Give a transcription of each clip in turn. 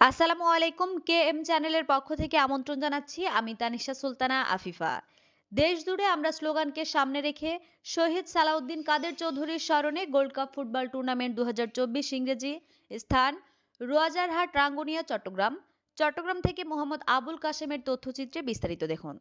আসসালামু আলাইকুম, K M চ্যানেলের পক্ষ থেকে আমন্ত্রণ জানাচ্ছি। আমি তানিশা সুলতানা, আফিফা। দেশ জুড়ে আমরা স্লোগানকে সামনে রেখে শহীদ সালাউদ্দিন কাদের চৌধুরীর স্মরণে গোল্ড কাপ ফুটবল টুর্নামেন্ট দু ইংরেজি স্থান, রোয়াজারহাট, রাঙ্গুনিয়া, চট্টগ্রাম। চট্টগ্রাম থেকে মোহাম্মদ আবুল কাশেমের তথ্যচিত্রে বিস্তারিত দেখুন।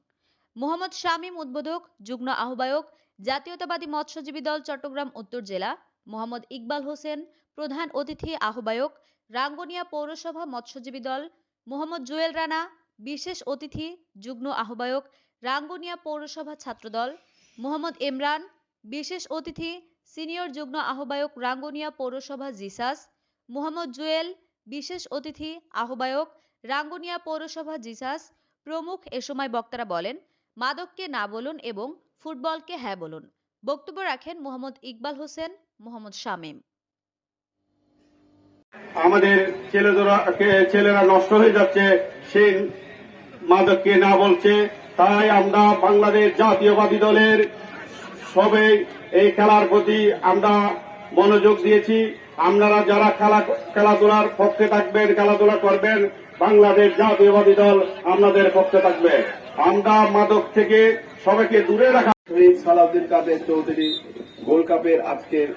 মোহাম্মদ শামীম উদ্বোধক, যুগ্ম আহ্বায়ক, জাতীয়তাবাদী মৎস্যজীবী দল চট্টগ্রাম, উত্তর জেলা। মোহাম্মদ ইকবাল হোসেন প্রধান অতিথি আহ্বায়ক, রাঙ্গুনিয়া পৌরসভা মৎস্যজীবী দল, মোহাম্মদ জুয়েল রানা, বিশেষ অতিথি, যুগ্ম আহ্বায়ক, রাঙ্গুনিয়া পৌরসভা ছাত্রদল, মোহাম্মদ ইমরান, বিশেষ অতিথি, সিনিয়র যুগ্ম আহ্বায়ক, রাঙ্গুনিয়া পৌরসভা জিসাস, মোহাম্মদ জুয়েল, বিশেষ অতিথি আহ্বায়ক, রাঙ্গুনিয়া পৌরসভা জিসাস, প্রমুখ এ সময় বক্তারা বলেন, মাদককে না বলুন এবং ফুটবলকে হ্যাঁ বলুন। বক্তব্য রাখেন মোহাম্মদ ইকবাল হোসেন, মোহাম্মদ শামীম। আমাদের ছেলেরা ছেলেরা নষ্ট হয়ে যাচ্ছে সেই মাদককে না বলছে। তাই আমরা বাংলাদেশ জাতীয়বাদী দলের সবে এই খেলার প্রতি আমরা মনোযোগ দিয়েছি। আপনারা যারা খেলা, খেলাধুলার পক্ষে থাকবেন, খেলাধুলা করবেন, বাংলাদেশ জাতীয়বাদী দল আপনাদের পক্ষে থাকবে। আমরা মাদক থেকে সবাইকে দূরে রাখা শহীদ সালাউদ্দিন কাদের চৌধুরী গোল্ড কাপের আজকের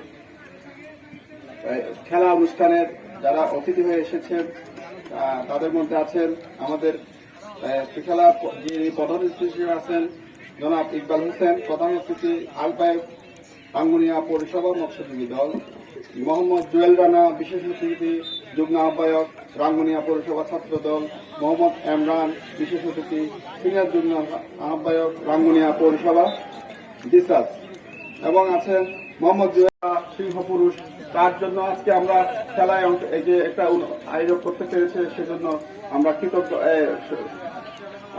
খেলা অনুষ্ঠানের যারা অতিথি হয়ে এসেছেন তাদের মধ্যে আছেন আমাদের আহ, খেলা যিনি প্রধান অতিথি আছেন জনাব ইকবাল হোসেন প্রধান অতিথি আলপায়ক আঙ্গুনিয়া পৌরসভা মৎস্যজীবী দল মোহাম্মদ জুয়েল রানা বিশেষ অতিথি যুগ্ম আহ্বায়ক রাঙ্গুনিয়া পৌরসভা ছাত্র দল মোহাম্মদ এমরান বিশেষ অতিথি সিনিয়র যুগ্ম আহ্বায়ক রাঙ্গুনিয়া পৌরসভা ডিসাস এবং আছেন মোহাম্মদ জুয়েলা সিংহ পুরুষ, তার জন্য আজকে আমরা খেলায় এই যে একটা আয়োজন করতে পেরেছে, সেজন্য আমরা কৃতজ্ঞ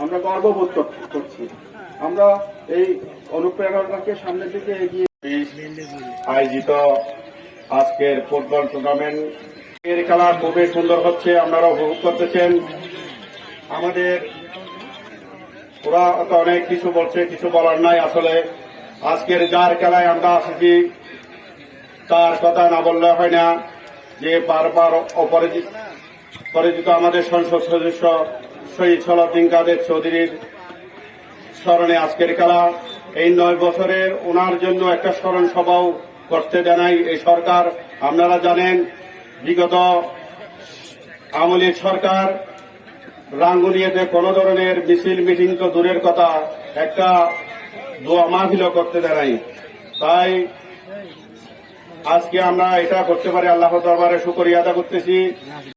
আমরা গর্ববোধ করছি আমরা এই অনুপ্রেরণাকে সামনের দিকে এগিয়ে আয়োজিত আজকের ফুটবল টুর্নামেন্ট। এর খেলা খুবই সুন্দর হচ্ছে, আপনারা উপভোগ করতেছেন। আমাদের ওরা অনেক কিছু বলছে, কিছু বলার নাই আসলে। আজকের যার খেলায় আমরা আসছি, তার কথা না বললে হয় না, যে বারবার অপরাজিত পরিচিত আমাদের সংসদ সদস্য শহীদ সলাউদ্দিন কাদের চৌধুরীর স্মরণে আজকের খেলা। এই নয় বছরের ওনার জন্য একটা স্মরণ সভাও করতে জানাই এই সরকার। আপনারা জানেন, বিগত আমলের সরকার রাঙ্গুনিয়াতে কোন ধরনের মিছিল, মিটিং তো দূরের কথা। একটা দোয়া মাহফিল করতে দেয় তাই আজকে আমরা এটা করতে পারি আল্লাহ দরবারে শুকরিয়া আদা করতেছি।